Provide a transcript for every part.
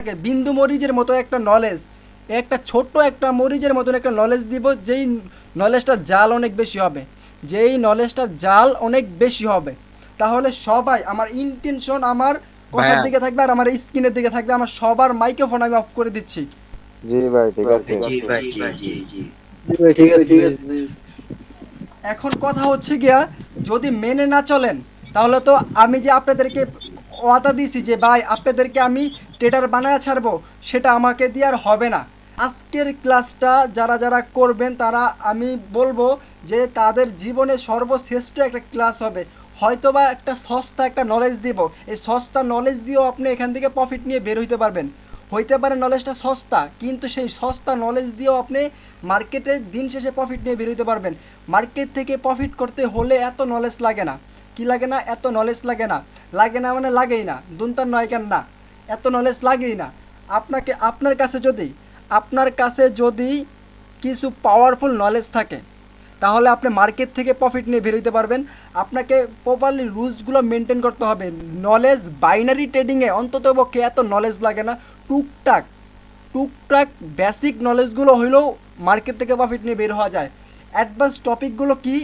থাকে বিন্দু মরিচের মতো একটা নলেজ একটা ছোট্ট একটা মরিচের মতন একটা নলেজ দিব যেই নলেজটার জাল অনেক বেশি হবে। যেই নলেজটার জাল অনেক বেশি হবে। তাহলে সবাই আমার ইন্টেনশন আমার কথার দিকে থাকবে আর আমার স্ক্রিনের দিকে থাকবে আমার সবার মাইক্রোফোন আমি অফ করে দিচ্ছি। জি ভাই ঠিক আছে। জি ভাই জি জি জি। জি ভাই ঠিক আছে ঠিক আছে। এখন কথা হচ্ছে গিয়া যদি মেনে না চলেন তাহলে তো আমি যে আপনাদেরকে ওয়াদা দিয়েছি যে, ভাই, আপনাদেরকে আমি টেটার বানায় ছাড়বো, সেটা আমাকে দিয়ে আর হবে না। আজকের ক্লাসটা যারা যারা করবেন, তারা আমি বলব যে, তাদের জীবনে সর্বশ্রেষ্ঠ একটা ক্লাস হবে। হয়তোবা একটা সস্তা একটা নলেজ দিব। এই সস্তা নলেজ দিয়েও আপনি এখান থেকে প্রফিট নিয়ে বের হইতে পারবেন। হইতে পারে নলেজটা সস্তা, কিন্তু সেই সস্তা নলেজ দিয়েও আপনি মার্কেটে দিন শেষে প্রফিট নিয়ে বেরোতে পারবেন। মার্কেট থেকে প্রফিট করতে হলে এত নলেজ লাগে না। কি লাগে না, এত নলেজ লাগে না। লাগে না মানে লাগেই না, দুনতার নয় কেন না? এত নলেজ লাগেই না। আপনাকে, আপনার কাছে যদি, আপনার কাছে যদি কিছু পাওয়ারফুল নলেজ থাকে, তাহলে আপনি মার্কেট থেকে প্রফিট নিয়ে বেরোতে পারবেন। আপনাকে প্রপারলি রুলসগুলো মেনটেন করতে হবে। নলেজ বাইনারি ট্রেডিংয়ে অন্তত পক্ষে এত নলেজ লাগে না। টুকটাক টুকটাক বেসিক নলেজগুলো হইলেও মার্কেট থেকে প্রফিট নিয়ে বের হওয়া যায়। অ্যাডভান্স টপিকগুলো কি?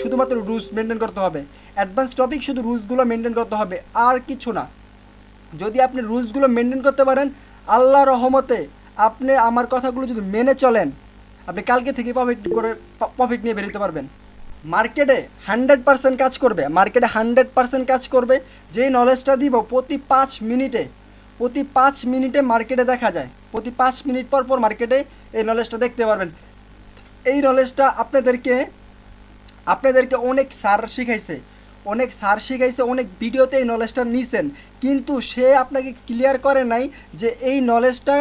শুধুমাত্র রুলস মেনটেন করতে হবে। অ্যাডভান্স টপিক শুধু রুলসগুলো মেনটেন করতে হবে, আর কিছু না। যদি আপনি রুলসগুলো মেনটেন করতে পারেন আল্লাহ রহমতে আপনি আমার কথাগুলো যদি মেনে চলেন, আপনি কালকে থেকে প্রফিট করে প্রফিট নিয়ে বেরোতে পারবেন। মার্কেটে হান্ড্রেড পার্সেন্ট কাজ করবে, মার্কেটে হান্ড্রেড পার্সেন্ট কাজ করবে, যেই নলেজটা দিব প্রতি পাঁচ মিনিটে, প্রতি পাঁচ মিনিটে মার্কেটে দেখা যায়। প্রতি পাঁচ মিনিট পর পর মার্কেটে এই নলেজটা দেখতে পারবেন। এই নলেজটা আপনাদেরকে আপনাদেরকে অনেক সার শিখাইছে, অনেক সার শিখাইছে, অনেক ভিডিওতে এই নলেজটা নিছেন, কিন্তু সে আপনাকে ক্লিয়ার করে নাই যে এই নলেজটা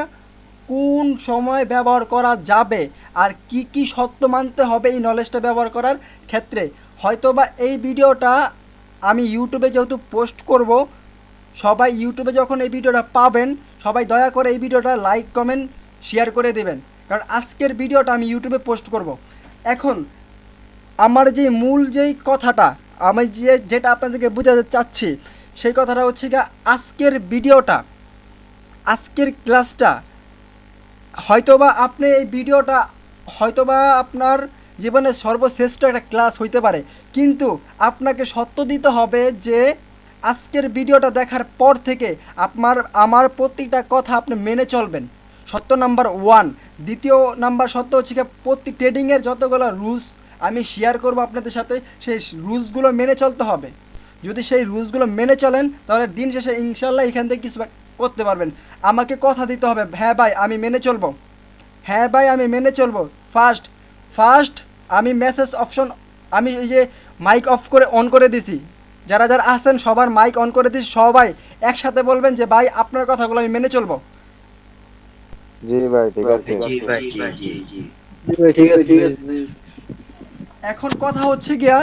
কোন সময় ব্যবহার করা যাবে আর কি কি সত্য মানতে হবে এই নলেজটা ব্যবহার করার ক্ষেত্রে। হয়তোবা এই ভিডিওটা আমি ইউটিউবে যেহেতু পোস্ট করব, সবাই ইউটিউবে যখন এই ভিডিওটা পাবেন, সবাই দয়া করে এই ভিডিওটা লাইক কমেন্ট শেয়ার করে দেবেন। কারণ আজকের ভিডিওটা আমি ইউটিউবে পোস্ট করব। এখন আমার যে মূল যেই কথাটা, আমি যে যেটা আপনাদেরকে বোঝাতে চাচ্ছি, সেই কথাটা হচ্ছে গিয়ে আজকের ভিডিওটা, আজকের ক্লাসটা, হয়তোবা আপনি এই ভিডিওটা, হয়তোবা আপনার জীবনের সর্বশ্রেষ্ঠ একটা ক্লাস হইতে পারে, কিন্তু আপনাকে সত্য দিতে হবে যে আজকের ভিডিওটা দেখার পর থেকে আপনার, আমার প্রত্যেকটা কথা আপনি মেনে চলবেন। সত্য নাম্বার ওয়ান দ্বিতীয় নাম্বার সত্য হচ্ছে গিয়ে প্রতি ট্রেডিংয়ের যতগুলো রুলস আমি শেয়ার করব আপনাদের সাথে সেই রুলসগুলো মেনে চলতে হবে। যদি সেই রুলসগুলো মেনে চলেন তাহলে দিন শেষে ইনশাল্লাহ এখান থেকে কিছু করতে পারবেন। আমাকে কথা দিতে হবে হ্যাঁ ভাই আমি মেনে চলবো। হ্যাঁ ভাই আমি মেনে চলবো। ফার্স্ট ফার্স্ট আমি মেসেজ অপশন আমি এই যে মাইক অফ করে অন করে দিছি। যারা যারা আছেন সবার মাইক অন করে দিছি সবাই একসাথে বলবেন যে ভাই আপনার কথাগুলো আমি মেনে চলবো। জি ভাই ঠিক আছে। জি ভাই জি জি জি। জি ভাই ঠিক আছে ঠিক আছে। এখন কথা হচ্ছে গিয়া,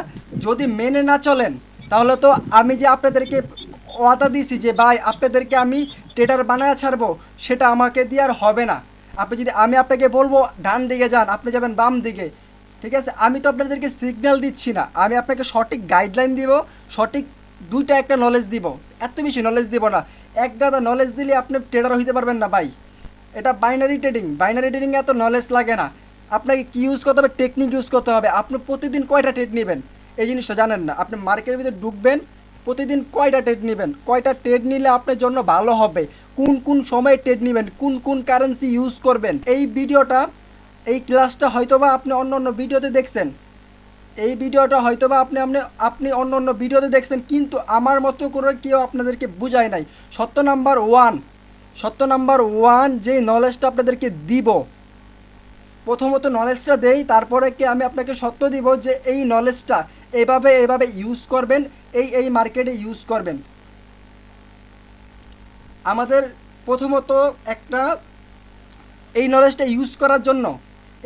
যদি মেনে না চলেন, তাহলে তো আমি যে আপনাদেরকে ওয়াদা দিয়েছি যে, ভাই, আপনাদেরকে আমি টেটার বানায় ছাড়বো, সেটা আমাকে দিয়ে আর হবে না। আপনি যদি, আমি আপনাকে বলব, ডান দিকে যান, আপনি যাবেন বাম দিকে। ঠিক আছে? আমি তো আপনাদেরকে সিগন্যাল দিচ্ছি না। আমি আপনাকে সঠিক গাইডলাইন দিব, সঠিক দুইটা একটা নলেজ দিব। এত বেশি নলেজ দিব না। এক গাদা নলেজ দিলে আপনি ট্রেডার হইতে পারবেন না, ভাই। এটা বাইনারি ট্রেডিং বাইনারি ট্রেডিংয়ে এত নলেজ লাগে না। আপনাকে কি ইউজ করতে হবে? টেকনিক ইউজ করতে হবে। আপনি প্রতিদিন কয়টা ট্রেড নেবেন? এই জিনিসটা জানেন না। আপনি মার্কেটের ভিতরে ঢুকবেন, প্রতিদিন কয়টা ট্রেড নেবেন? কয়টা ট্রেড নিলে আপনার জন্য ভালো হবে? কোন কোন সময়ে ট্রেড নেবেন? কোন কোন কারেন্সি ইউজ করবেন? এই ভিডিওটা, এই ক্লাসটা হয়তোবা আপনি অন্য অন্য ভিডিওতে দেখছেন। এই ভিডিওটা হয়তোবা আপনি আপনি আপনি অন্য অন্য ভিডিওতে দেখছেন, কিন্তু আমার মতো করে কেউ আপনাদেরকে বুঝায় নাই। সত্য নাম্বার ওয়ান সত্য নাম্বার ওয়ান যে নলেজটা আপনাদেরকে দিব প্রথমত নলেজটা দেই, তারপরে কি আমি আপনাকে সত্য দিব যে এই নলেজটা এভাবে এভাবে ইউজ করবেন, এই এই মার্কেটে ইউজ করবেন। আমাদের প্রথমত একটা, এই নলেজটা ইউজ করার জন্য,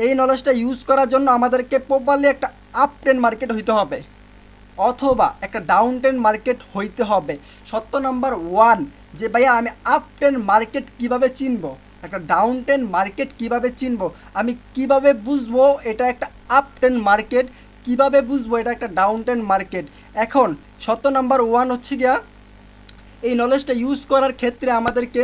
এই নলেজটা ইউজ করার জন্য আমাদেরকে প্রপারলি একটা আপ ট্রেন মার্কেট হইতে হবে, অথবা একটা ডাউন ট্রেন মার্কেট হইতে হবে। সত্য নাম্বার ওয়ান যে ভাইয়া আমি আপ ট্রেন মার্কেট কীভাবে চিনবো? একটা ডাউন ট্রেন মার্কেট কীভাবে চিনবো? আমি কীভাবে বুঝব এটা একটা আপ টেন মার্কেট কীভাবে বুঝব এটা একটা ডাউন ট্রেন মার্কেট এখন সত্য নাম্বার ওয়ান হচ্ছে গিয়া, এই নলেজটা ইউজ করার ক্ষেত্রে আমাদেরকে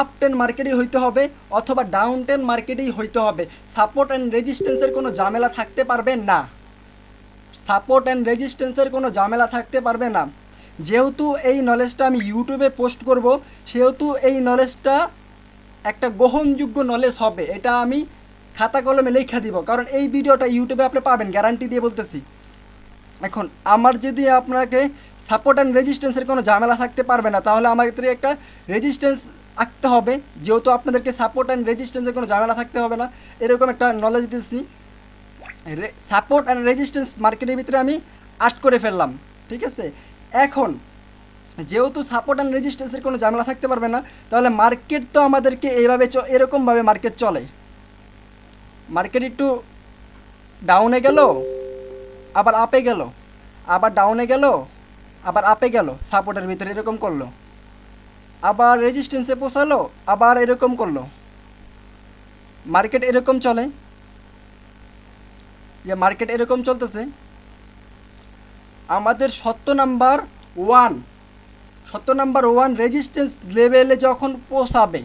আপ টেন মার্কেটেই হইতে হবে অথবা ডাউন টেন মার্কেটেই হইতে হবে। সাপোর্ট অ্যান্ড রেজিস্ট্যান্সের কোনো ঝামেলা থাকতে পারবে না। সাপোর্ট অ্যান্ড রেজিস্ট্যান্সের কোনো ঝামেলা থাকতে পারবে না। যেহেতু এই নলেজটা আমি ইউটিউবে পোস্ট করব, সেহেতু এই নলেজটা একটা গ্রহণযোগ্য নলেজ হবে, এটা আমি খাতা কলমে লেখা দিব। কারণ এই ভিডিওটা ইউটিউবে আপনি পাবেন গ্যারান্টি দিয়ে বলতেছি। এখন, আমার যদি আপনাকে সাপোর্ট অ্যান্ড রেজিস্ট্যান্সের কোনো ঝামেলা থাকতে পারবে না, তাহলে আমাদের একটা রেজিস্ট্যান্স আঁকতে হবে। যেহেতু আপনাদেরকে সাপোর্ট অ্যান্ড রেজিস্ট্যান্সের কোনো ঝামেলা থাকতে হবে না, এরকম একটা নলেজ দিচ্ছি সাপোর্ট অ্যান্ড রেজিস্ট্যান্স মার্কেটের ভিতরে আমি আর্ট করে ফেললাম, ঠিক আছে? এখন যেহেতু সাপোর্ট অ্যান্ড রেজিস্ট্যান্সের কোনো ঝামেলা থাকতে পারবে না, তাহলে মার্কেট তো আমাদেরকে এইভাবে এরকমভাবে মার্কেট চলে। মার্কেট একটু ডাউনে গেল, আবার আপে গেল, আবার ডাউনে গেল, আবার আপে গেল সাপোর্টের ভিতরে এরকম করল। আবার রেজিস্ট্যান্সে পৌঁছালো, আবার এরকম করল। মার্কেট এরকম চলে। যে মার্কেট এরকম চলতেছে। আমাদের সত্য নাম্বার ওয়ান সত্য নাম্বার ওয়ান রেজিস্ট্যান্স লেভেলে যখন পোষাবে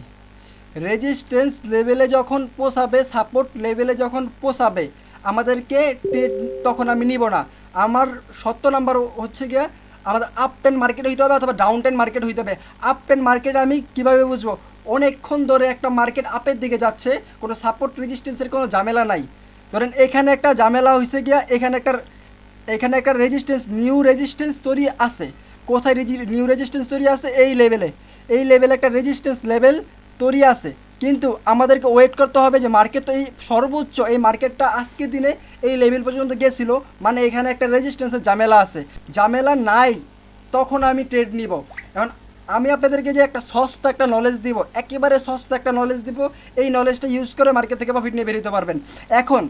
রেজিস্ট্যান্স লেভেলে যখন পোষাবে সাপোর্ট লেভেলে যখন পোষাবে, আমাদেরকে তখন আমি নিব না। আমার সত্য নাম্বার হচ্ছে গিয়ে আমাদের আপ টেন মার্কেট হইতে হবে অথবা ডাউন টেন মার্কেট হইতে হবে। আপ টেন মার্কেট আমি কীভাবে বুঝব? অনেকক্ষণ ধরে একটা মার্কেট আপের দিকে যাচ্ছে, কোনো সাপোর্ট রেজিস্ট্যান্সের কোনো ঝামেলা নাই। ধরেন এখানে একটা ঝামেলা হয়েছে গিয়া, এখানে একটা এখানে একটা রেজিস্ট্যান্স নিউ রেজিস্ট্যান্স তৈরি আছে। কোথায় নিউ রেজিস্ট্যান্স তৈরি আছে? এই লেভেলে এই লেভেলে একটা রেজিস্ট্যান্স লেভেল তৈরি আছে। কিন্তু আমাদেরকে ওয়েট করতে হবে যে মার্কেট তো এই সর্বোচ্চ, এই মার্কেটটা আজকের দিনে এই লেভেল পর্যন্ত গেছিল। মানে এখানে একটা রেজিস্ট্যান্সের ঝামেলা আছে। ঝামেলা নাই। তখন আমি ট্রেড নিব। এখন আমি আপনাদেরকে যে একটা সস্তা একটা নলেজ দিব, একেবারে সস্তা একটা নলেজ দিব, এই নলেজটা ইউজ করে মার্কেট থেকে প্রফিট নিয়ে বেরোতে পারবেন। এখন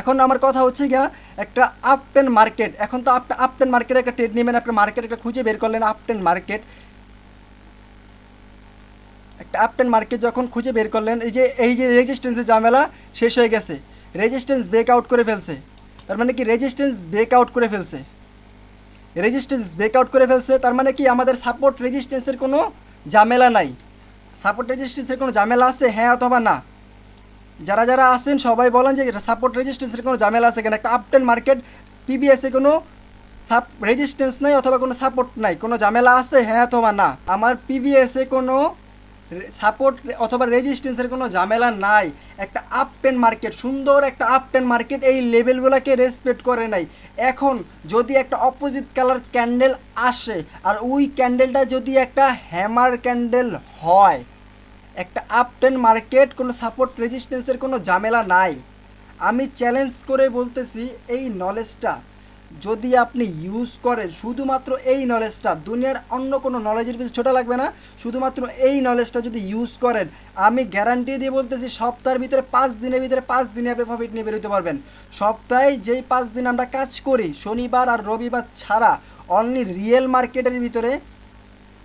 এখন আমার কথা হচ্ছে গিয়া, একটা আপ টেন মার্কেট এখন তো আপনি আপ টেন মার্কেটে একটা ট্রেড নেবেন আপনার মার্কেট একটা খুঁজে বের করলেন আপ টেন মার্কেট একটা আপ টেন মার্কেট যখন খুঁজে বের করলেন, এই যে এই যে রেজিস্ট্যান্সের ঝামেলা শেষ হয়ে গেছে। রেজিস্ট্যান্স ব্রেক আউট করে ফেলছে। তার মানে কি? রেজিস্ট্যান্স ব্রেক আউট করে ফেলছে। রেজিস্ট্যান্স ব্রেক আউট করে ফেলছে, তার মানে কি? আমাদের সাপোর্ট রেজিস্ট্যান্সের কোনো ঝামেলা নাই। সাপোর্ট রেজিস্ট্যান্সের কোনো ঝামেলা আছে? হ্যাঁ অথবা না? যারা যারা আছেন, সবাই বলেন যে সাপোর্ট রেজিস্ট্যান্সের কোনো ঝামেলা আছে কেন। একটা আপটেন মার্কেট পিবিএসে কোনো সাপ রেজিস্ট্যান্স নাই অথবা কোনো সাপোর্ট নাই। কোনো ঝামেলা আছে? হ্যাঁ অথবা না। আমার পিবিএসে কোনো সাপোর্ট অথবা রেজিস্ট্যান্সের কোনো ঝামেলা নাই। একটা আপ টেন মার্কেট সুন্দর একটা আপ টেন মার্কেট এই লেভেলগুলোকে রেসপেক্ট করে নাই। এখন যদি একটা অপোজিট কালার ক্যান্ডেল আসে, আর ওই ক্যান্ডেলটা যদি একটা হ্যামার ক্যান্ডেল হয় একটা আপ টেন মার্কেট কোনো সাপোর্ট রেজিস্ট্যান্সের কোনো ঝামেলা নাই। আমি চ্যালেঞ্জ করে বলতেছি এই নলেজটা যদি আপনি ইউজ করেন, শুধুমাত্র এই নলেজটা দুনিয়ার অন্য কোনো নলেজের পিছনে ছোটা লাগবে না। শুধুমাত্র এই নলেজটা যদি ইউজ করেন, আমি গ্যারান্টি দিয়ে বলতেছি সপ্তাহের ভিতরে পাঁচ দিনের ভিতরে পাঁচ দিনে আপনি প্রফিট নিয়ে বেরোতে পারবেন। সপ্তাহে যেই পাঁচ দিন আমরা কাজ করি, শনিবার আর রবিবার ছাড়া অনলি রিয়েল মার্কেটের ভিতরে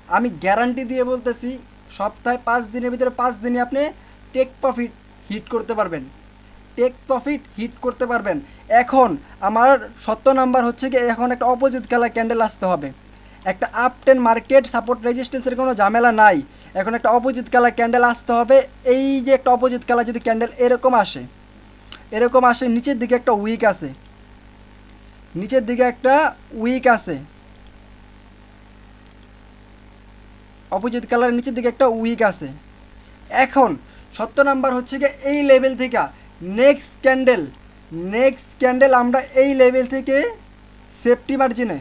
আমি গ্যারান্টি দিয়ে বলতেছি সপ্তাহে পাঁচ দিনের ভিতরে পাঁচ দিনে আপনি টেক প্রফিট হিট করতে পারবেন। টেক প্রফিট হিট করতে পারবেন। এখন আমার সত্য নাম্বার হচ্ছে কি এখন একটা অপোজিট কালার ক্যান্ডেল আসতে হবে। একটা আপ টেন মার্কেট সাপোর্ট রেজিস্ট্যান্সের কোনো ঝামেলা নাই। এখন একটা অপোজিট কালার ক্যান্ডেল আসতে হবে। এই যে একটা অপোজিট কালার যদি ক্যান্ডেল এরকম আসে এরকম আসে, নিচের দিকে একটা উইক আছে নিচের দিকে একটা উইক আছে অপোজিট কালারের নিচের দিকে একটা উইক আছে। এখন, সত্য নাম্বার হচ্ছে গিয়ে এই লেভেল থেকে নেক্সট ক্যান্ডেল নেক্সট ক্যান্ডেল আমরা এই লেভেল থেকে সেফটি মার্জিনে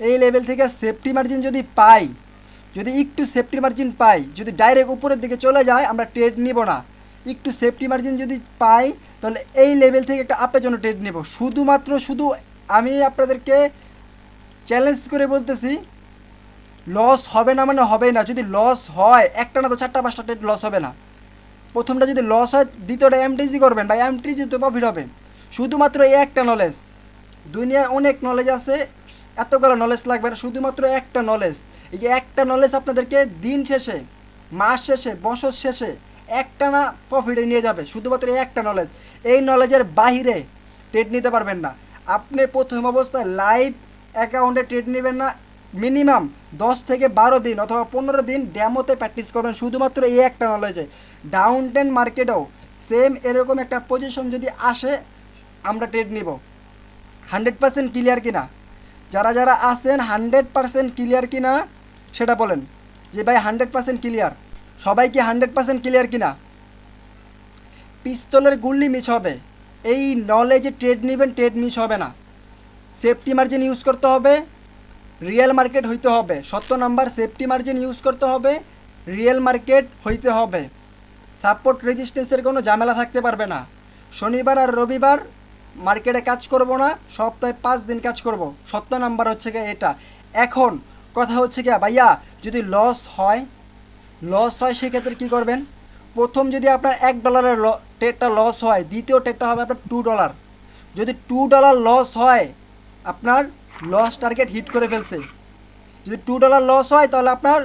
এই লেভেল থেকে সেফটি মার্জিন যদি পাই, যদি একটু সেফটি মার্জিন পাই, যদি ডাইরেক্ট উপরের দিকে চলে যায়, আমরা ট্রেড নিব না। একটু সেফটি মার্জিন যদি পাই, তাহলে এই লেভেল থেকে একটা আপের জন্য ট্রেড নেব। শুধুমাত্র শুধু আমি আপনাদেরকে চ্যালেঞ্জ করে বলতেছি লস হবে না মানে হবে না। যদি লস হয়, একটা না তো চারটা, পাঁচটা ট্রেড লস হবে না। প্রথমটা যদি লস হয়, দ্বিতীয়টা এমটিজি করবেন বা এমটিজি তো প্রফিট হবে। শুধুমাত্র এই একটা নলেজ দুনিয়ায় অনেক নলেজ আছে, এতগুলো নলেজ লাগবে না, শুধুমাত্র একটা নলেজ এই যে একটা নলেজ আপনাদেরকে দিন শেষে, মাস শেষে, বছর শেষে একটা না প্রফিটে নিয়ে যাবে, শুধুমাত্র একটা নলেজ এই নলেজের বাহিরে ট্রেড নিতে পারবেন না। আপনি প্রথম অবস্থায় লাইভ অ্যাকাউন্টে ট্রেড নেবেন না মিনিমাম দশ থেকে বারো দিন অথবা পনেরো দিন ড্যামোতে প্র্যাকটিস করবেন। শুধুমাত্র এই একটা নলেজে ডাউন টেন মার্কেটেও সেম এরকম একটা পজিশন যদি আসে, আমরা ট্রেড নিব। হান্ড্রেড পার্সেন্ট ক্লিয়ার কিনা? যারা যারা আছেন হান্ড্রেড পার্সেন্ট ক্লিয়ার কিনা, সেটা বলেন। যে ভাই হান্ড্রেড পার্সেন্ট ক্লিয়ার সবাই কি হান্ড্রেড পার্সেন্ট ক্লিয়ার কিনা? পিস্তলের গুল্লি মিস হবে। এই নলেজে ট্রেড নেবেন ট্রেড মিস হবে না। সেফটি মার্জিন ইউজ করতে হবে। রিয়েল মার্কেট হইতে হবে। সত্য নাম্বার, সেফটি মার্জিন ইউজ করতে হবে, রিয়েল মার্কেট হইতে হবে। সাপোর্ট রেজিস্ট্যান্সের কোনো ঝামেলা থাকতে পারবে না। শনিবার আর রবিবার মার্কেটে কাজ করব না, সপ্তাহে পাঁচ দিন কাজ করব। সত্য নাম্বার হচ্ছে গিয়ে এটা। এখন কথা হচ্ছে গিয়া, ভাইয়া, যদি লস হয় লস হয় সেক্ষেত্রে কী করবেন? প্রথম যদি আপনার এক ডলারের ট্রেডটা লস হয়, দ্বিতীয় ট্রেডটা হবে আপনার টু ডলার যদি টু ডলার লস হয়, আপনার লস টার্গেট হিট করে ফেলছে। যদি টু ডলার লস হয় তাহলে আপনার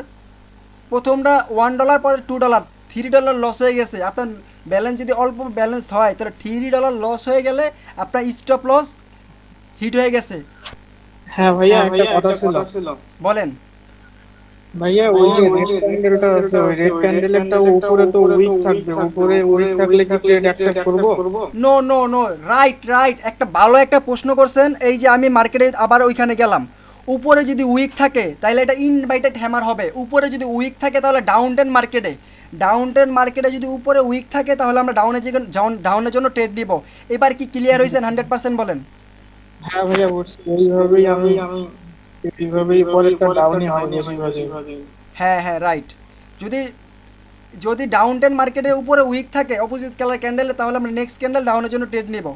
প্রথমটা ওয়ান ডলার পরে two dollar three dollar loss হয়ে গেছে। আপনার ব্যালেন্স যদি অল্প ব্যালেন্স হয় তাহলে থ্রি ডলার লস হয়ে গেলে আপনার স্টপ লস হিট হয়ে গেছে। হ্যাঁ ভাইয়া একটা কথা ছিল বলেন। ভাইয়া ওই যে রেড ক্যান্ডেলটা আছে ওই রেড ক্যান্ডেলটা উপরে তো উইক থাকবে উপরে উইক থাকলে কি ট্রেড অ্যাকসেপ্ট করব? No no no right right একটা ভালো একটা প্রশ্ন করছেন এই যে আমি মার্কেটে আবার ওইখানে গেলাম। উপরে যদি উইক থাকে তাহলে এটা ইনভাইটেড হ্যামার হবে। উপরে যদি উইক থাকে তাহলে ডাউন টেন মার্কেটে ডাউন টেন মার্কেটে যদি উপরে উইক থাকে তাহলে আমরা ডাউনে যে ডাউনের জন্য ট্রেড দিব এবার কি ক্লিয়ার হয়েছেন হান্ড্রেড পার্সেন্ট বলেন? হ্যাঁ ভাইয়া বুঝছি এইভাবেই আমি এইভাবেই পরেরটা ডাউনই হয় বেশিরভাগই হ্যাঁ হ্যাঁ রাইট যদি যদি ডাউন টেন মার্কেটের উপরে উইক থাকে অপোজিট কালার ক্যান্ডেলে তাহলে আমরা নেক্সট ক্যান্ডেল ডাউনের জন্য ট্রেড নিব।